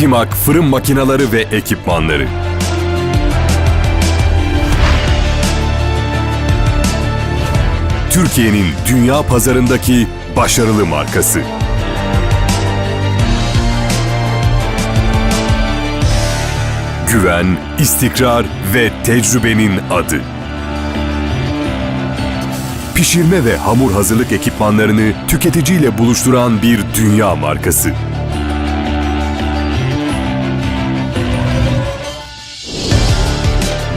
Fimak fırın makineleri ve ekipmanları. Türkiye'nin dünya pazarındaki başarılı markası. Güven, istikrar ve tecrübenin adı. Pişirme ve hamur hazırlık ekipmanlarını tüketiciyle buluşturan bir dünya markası.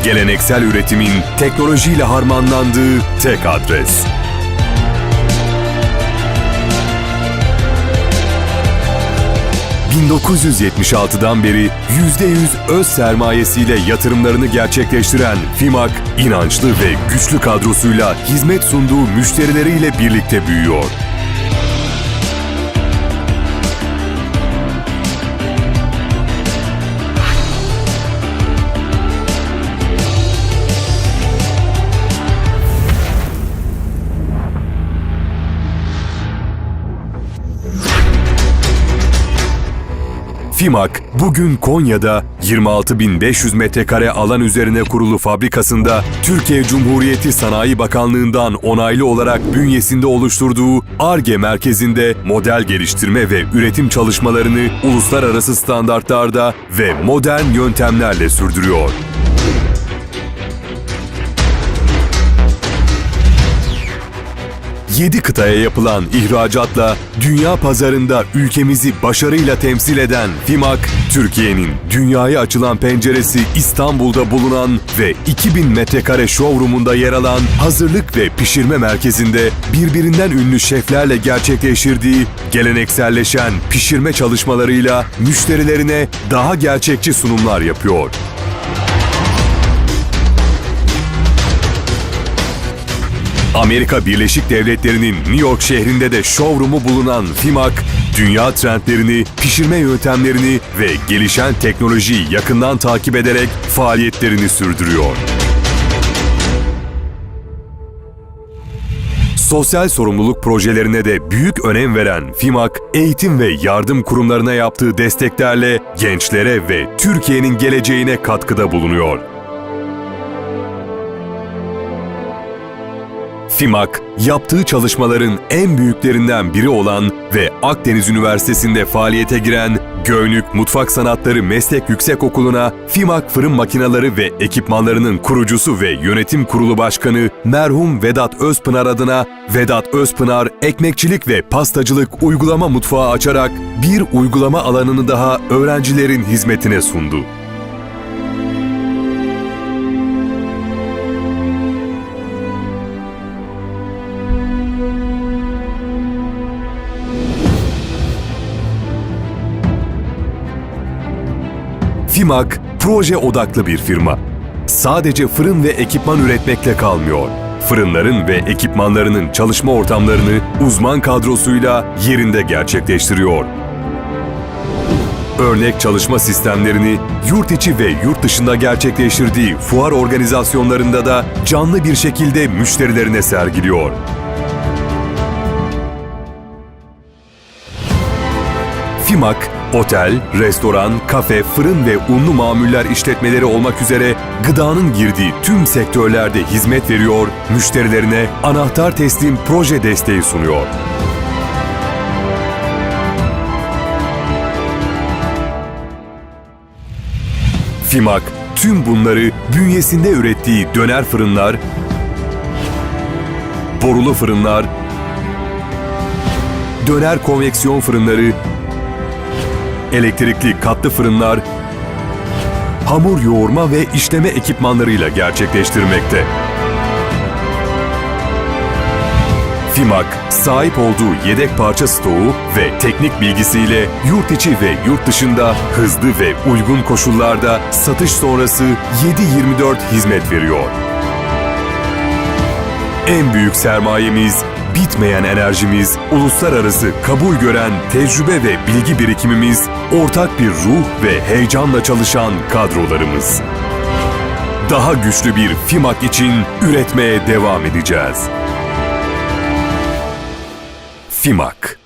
Geleneksel üretimin teknolojiyle harmanlandığı tek adres. ...1976'dan beri %100 öz sermayesiyle yatırımlarını gerçekleştiren FİMAK, inançlı ve güçlü kadrosuyla hizmet sunduğu müşterileriyle birlikte büyüyor. FİMAK, bugün Konya'da 26.500 metrekare alan üzerine kurulu fabrikasında Türkiye Cumhuriyeti Sanayi Bakanlığı'ndan onaylı olarak bünyesinde oluşturduğu ARGE merkezinde model geliştirme ve üretim çalışmalarını uluslararası standartlarda ve modern yöntemlerle sürdürüyor. Yedi kıtaya yapılan ihracatla dünya pazarında ülkemizi başarıyla temsil eden FİMAK, Türkiye'nin dünyaya açılan penceresi İstanbul'da bulunan ve 2000 metrekare showroom'unda yer alan hazırlık ve pişirme merkezinde birbirinden ünlü şeflerle gerçekleştirdiği gelenekselleşen pişirme çalışmalarıyla müşterilerine daha gerçekçi sunumlar yapıyor. Amerika Birleşik Devletleri'nin New York şehrinde de showroom'u bulunan FİMAK, dünya trendlerini, pişirme yöntemlerini ve gelişen teknolojiyi yakından takip ederek faaliyetlerini sürdürüyor. Sosyal sorumluluk projelerine de büyük önem veren FİMAK, eğitim ve yardım kurumlarına yaptığı desteklerle gençlere ve Türkiye'nin geleceğine katkıda bulunuyor. FİMAK, yaptığı çalışmaların en büyüklerinden biri olan ve Akdeniz Üniversitesi'nde faaliyete giren Göynük Mutfak Sanatları Meslek Yüksekokulu'na FİMAK fırın makineleri ve ekipmanlarının kurucusu ve yönetim kurulu başkanı merhum Vedat Özpınar adına Vedat Özpınar ekmekçilik ve pastacılık uygulama mutfağı açarak bir uygulama alanını daha öğrencilerin hizmetine sundu. FİMAK, proje odaklı bir firma. Sadece fırın ve ekipman üretmekle kalmıyor. Fırınların ve ekipmanlarının çalışma ortamlarını uzman kadrosuyla yerinde gerçekleştiriyor. Örnek çalışma sistemlerini yurt içi ve yurt dışında gerçekleştirdiği fuar organizasyonlarında da canlı bir şekilde müşterilerine sergiliyor. FİMAK, otel, restoran, kafe, fırın ve unlu mamuller işletmeleri olmak üzere gıdanın girdiği tüm sektörlerde hizmet veriyor, müşterilerine anahtar teslim proje desteği sunuyor. FİMAK tüm bunları bünyesinde ürettiği döner fırınlar, borulu fırınlar, döner konveksiyon fırınları, elektrikli katlı fırınlar, hamur yoğurma ve işleme ekipmanlarıyla gerçekleştirmekte. FİMAK, sahip olduğu yedek parça stoğu ve teknik bilgisiyle yurt içi ve yurt dışında hızlı ve uygun koşullarda satış sonrası 7-24 hizmet veriyor. En büyük sermayemiz, bitmeyen enerjimiz, uluslararası kabul gören tecrübe ve bilgi birikimimiz, ortak bir ruh ve heyecanla çalışan kadrolarımız. Daha güçlü bir FİMAK için üretmeye devam edeceğiz. FİMAK